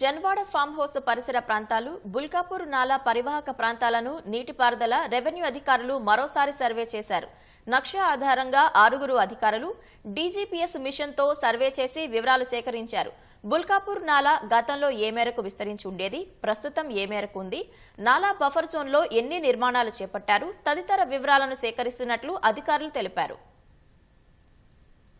Janwada farm house పరిసర ప్రాంతాలు బుల్కాపూర్ నాలా పరివాహక ప్రాంతాలను నీటిపారుదల రెవెన్యూ అధికారులు మరోసారి సర్వే చేశారు. నక్ష ఆధారంగా ఆరుగురు అధికారులు డీజీపీఎస్ మిషన్తో సర్వే చేసి వివరాలు సేకరించారు. బుల్కాపూర్ నాలా గతంలో ఏ మేరకు విస్తరించి ఉండేది? ప్రస్తుతం ఏ మేరకు ఉంది? నాలా బఫర్ జోన్లో ఎన్ని నిర్మాణాలు చేపట్టారు? తదితర వివరాలను సేకరిస్తున్నట్లు అధికారులు తెలిపారు.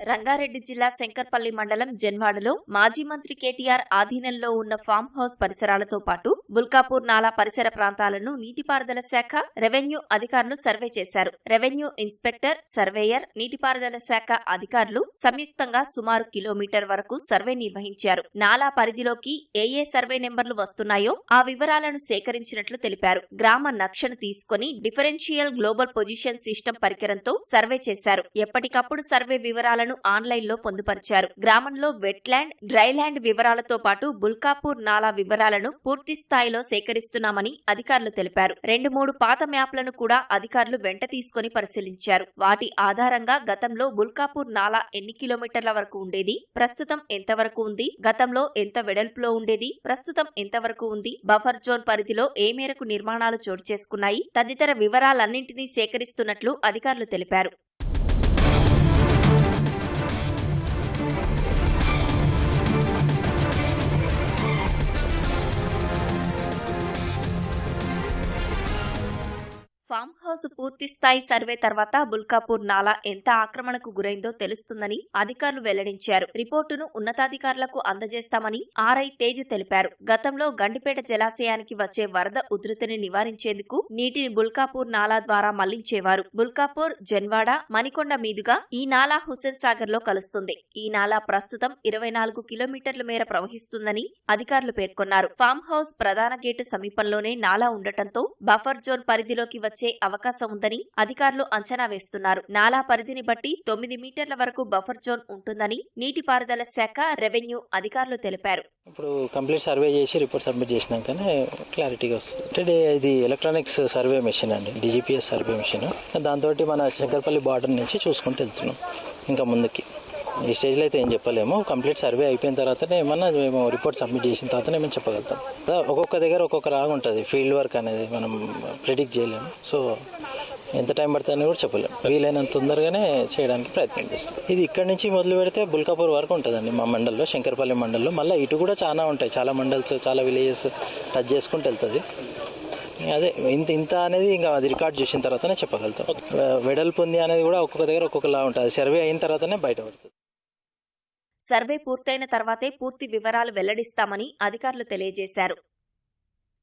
రంగారెడ్డి జిల్లా శంకర్పల్లి మండలం జన్వాడలో మాజీ మంత్రి కేటీఆర్ ఆధీనంలో ఉన్న ఫామ్ హౌస్ పరిసరాలతో పాటు బుల్కాపూర్ నాలా పరిసర ప్రాంతాలను నీటిపారుదల శాఖ రెవెన్యూ అధికారులు సర్వే చేశారు. రెవెన్యూ ఇన్స్పెక్టర్ సర్వేయర్ నీటిపారుదల శాఖ అధికారులు సంయుక్తంగా సుమారు కిలోమీటర్ వరకు సర్వే నిర్వహించారు. నాలా పరిధిలోకి ఏ ఏ సర్వే నెంబర్లు వస్తున్నాయో ఆ వివరాలను సేకరించినట్లు తెలిపారు. గ్రామ నక్షను తీసుకుని డిఫరెన్షియల్ గ్లోబల్ పొజిషన్ సిస్టమ్ పరికరంతో సర్వే చేశారు. ఎప్పటికప్పుడు సర్వే వివరాలను ఆన్లైన్లో పొందుపరిచారు. గ్రామంలో వెట్లాండ్ డ్రైల్యాండ్ వివరాలతో పాటు బుల్కాపూర్ నాలా వివరాలను పూర్తిస్థాయి స్థాయిలో సేకరిస్తున్నామని అధికారులు తెలిపారు. రెండు మూడు పాత మ్యాప్లను కూడా అధికారులు వెంట తీసుకుని పరిశీలించారు. వాటి ఆధారంగా గతంలో బుల్కాపూర్ నాలా ఎన్ని కిలోమీటర్ల వరకు ఉండేది? ప్రస్తుతం ఎంతవరకు ఉంది? గతంలో ఎంత వెడల్పులో ఉండేది? ప్రస్తుతం ఎంతవరకు ఉంది? బఫర్ జోన్ పరిధిలో ఏ మేరకు నిర్మాణాలు చోటు చేసుకున్నాయి? తదితర వివరాలన్నింటినీ సేకరిస్తున్నట్లు అధికారులు తెలిపారు. ఫామ్ హౌస్ పూర్తి స్థాయి సర్వే తర్వాత బుల్కాపూర్ నాలా ఎంత ఆక్రమణకు గురైందో తెలుస్తుందని అధికారులు వెల్లడించారు. రిపోర్టును ఉన్నతాధికారులకు అందజేస్తామని ఆర్ఐ తేజ్ తెలిపారు. గతంలో గండిపేట జలాశయానికి వచ్చే వరద ఉధృతిని నివారించేందుకు నీటిని బుల్కాపూర్ నాలా ద్వారా మళ్ళించేవారు. బుల్కాపూర్ జన్వాడ మణికొండ మీదుగా ఈ నాలా హుస్సేన్ సాగర్లో కలుస్తుంది. ఈ నాలా ప్రస్తుతం ఇరవై నాలుగు కిలోమీటర్ల మేర ప్రవహిస్తుందని అధికారులు పేర్కొన్నారు. ఫామ్ హౌస్ ప్రధాన గేటు సమీపంలోనే నాలా ఉండటంతో బఫర్ జోన్ పరిధిలోకి వచ్చే అవకాశం అవకాశం ఉందని అధికారులు అంచనా వేస్తున్నారు. నాలా పరిధిని బట్టి తొమ్మిది మీటర్ల వరకు బఫర్ జోన్ ఉంటుందని నీటిపారుదల శాఖ రెవెన్యూ అధికారులు తెలిపారు. ఇప్పుడు కంప్లీట్ సర్వే చేసి రిపోర్ట్ సబ్మిట్ చేసినాకనే క్లారిటీగా వస్తుంది. ఇది ఎలక్ట్రానిక్స్ సర్వే మెషిన్ అండి డిజిపిఎస్ సర్వే మెషిన్. దాంతో మన శంకర్పల్లి బార్డర్ నుంచి చూసుకుంటూ వెళ్తున్నాం. ఇంకా ముందుకి. ఈ స్టేజ్లో అయితే ఏం చెప్పలేము. కంప్లీట్ సర్వే అయిపోయిన తర్వాతనే ఏమన్నా మేము రిపోర్ట్ సబ్మిట్ చేసిన తర్వాతనే మేము చెప్పగలుగుతాం. ఒక్కొక్క దగ్గర ఒక్కొక్క లాగా ఉంటుంది. ఫీల్డ్ వర్క్ అనేది మనం ప్రిడిక్ట్ చేయలేము. సో ఎంత టైం పడుతుందని కూడా చెప్పలేము. వీలైనంత తొందరగానే చేయడానికి ప్రయత్నం చేస్తాం. ఇది ఇక్కడ నుంచి మొదలు పెడితే బుల్కాపూర్ వరకు ఉంటుందండి మా మండల్లో శంకర్పల్లి మండల్లో. మళ్ళీ ఇటు కూడా చాలా ఉంటాయి. చాలా మండల్స్ చాలా విలేజెస్ టచ్ చేసుకుంటూ వెళ్తుంది. అదే ఇంత ఇంత అనేది ఇంకా అది రికార్డ్ చేసిన తర్వాతనే చెప్పగలుగుతాం. వెడల్పు ఉంది అనేది కూడా ఒక్కొక్క దగ్గర ఒక్కొక్కలా ఉంటుంది. సర్వే అయిన తర్వాతనే బయటపడుతుంది. సర్వే పూర్తయిన తర్వాతే పూర్తి వివరాలు వెల్లడిస్తామని అధికారులు తెలియజేశారు.